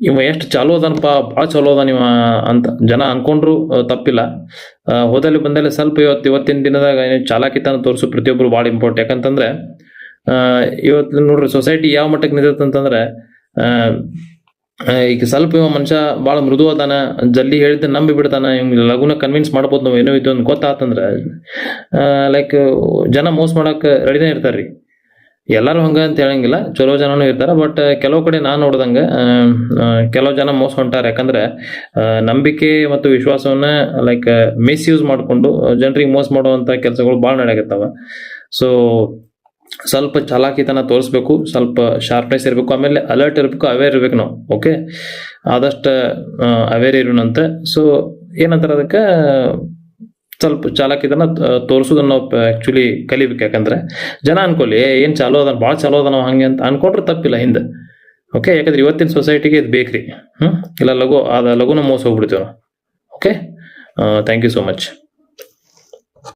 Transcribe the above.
ಇವ ಎಷ್ಟು ಚಾಲೋ ಅದನಪ್ಪ ಭಾಳ ಚಲೋ ಅದ ಇವ ಅಂತ ಜನ ಅನ್ಕೊಂಡ್ರು ತಪ್ಪಿಲ್ಲ. ಹೋದಲ್ಲಿ ಬಂದಲ್ಲಿ ಸ್ವಲ್ಪ ಇವತ್ತು ಇವತ್ತಿನ ದಿನದಾಗ ಚಾಲಾಕಿತನ ತೋರಿಸು ಪ್ರತಿಯೊಬ್ಬರು ಭಾಳ ಇಂಪಾರ್ಟೆಂಟ್ ಯಾಕಂತಂದ್ರೆ ಇವತ್ತು ನೋಡ್ರಿ ಸೊಸೈಟಿ ಯಾವ ಮಟ್ಟಕ್ಕೆ ನಿಂತೈತೆ ಅಂತಂದ್ರೆ ಆ, ಆ, ಈಗ ಸ್ವಲ್ಪ ಇವ ಮನುಷ್ಯ ಭಾಳ ಮೃದು ಅದಾನ ಜಲ್ದಿ ಹೇಳಿದ್ದ ನಂಬಿ ಬಿಡ್ತಾನ ಇವ್ ಲಗುನ ಕನ್ವಿನ್ಸ್ ಮಾಡ್ಬೋದು ನಾವು ಏನೋ ಇದು ಅಂತ ಗೊತ್ತಾತಂದ್ರೆ ಲೈಕ್ ಜನ ಮೋಸ ಮಾಡಕ್ ರೆಡಿನೇ ಇರ್ತಾರ್ರಿ. ಎಲ್ಲರೂ ಹಂಗೆ ಅಂತ ಹೇಳಂಗಿಲ್ಲ. ಚಲೋ ಜನನು ಇರ್ತಾರೆ. ಬಟ್ ಕೆಲವು ಕಡೆ ನಾನು ನೋಡ್ದಂಗ ಕೆಲವು ಜನ ಮೋಸ ಹೊಂಟಾರೆ. ಯಾಕಂದ್ರೆ ನಂಬಿಕೆ ಮತ್ತು ವಿಶ್ವಾಸವನ್ನ ಲೈಕ್ ಮಿಸ್ಯೂಸ್ ಮಾಡಿಕೊಂಡು ಜನರಿಗೆ ಮೋಸ ಮಾಡುವಂತ ಕೆಲಸಗಳು ಭಾಳ ನಡೆಯಾಗತ್ತವ ಸೊ ಸ್ವಲ್ಪ ಚಾಲಾಕಿತನ ತೋರಿಸ್ಬೇಕು, ಸ್ವಲ್ಪ ಶಾರ್ಪ್ನೆಸ್ ಇರಬೇಕು, ಆಮೇಲೆ ಅಲರ್ಟ್ ಇರಬೇಕು ಅವೇರ್ ಇರ್ಬೇಕು ನಾವು ಓಕೆ ಆದಷ್ಟು ಅವೇರ್ ಇರೋಣಂತೆ ಸೊ ಏನಂತಾರೆ ಅದಕ್ಕೆ ಸ್ವಲ್ಪ ಚಾಲಾಕಿತನ ತೋರಿಸೋದನ್ನ ನಾವು ಕಲಿಬೇಕು. ಯಾಕಂದ್ರೆ ಜನ ಅನ್ಕೊಳ್ಳಿ "ಏ, ಏನ್ ಚಾಲೋ ಅದನ್ನ ಭಾಳ ಚಾಲೋ ಅದನ್ನ ನಾವು ಹಂಗೆ ಅಂತ ಅನ್ಕೊಂಡ್ರೆ ತಪ್ಪಿಲ್ಲ ಹಿಂದೆ. ಓಕೆ ಯಾಕಂದ್ರೆ ಇವತ್ತಿನ ಸೊಸೈಟಿಗೆ ಇದು ಬೇಕ್ರಿ. ಹ್ಞೂ ಇಲ್ಲ ಲಘು ಅದ ಲಘುನ ಮೋಸ ಹೋಗ್ಬಿಡ್ತೀವಿ okay thank you so much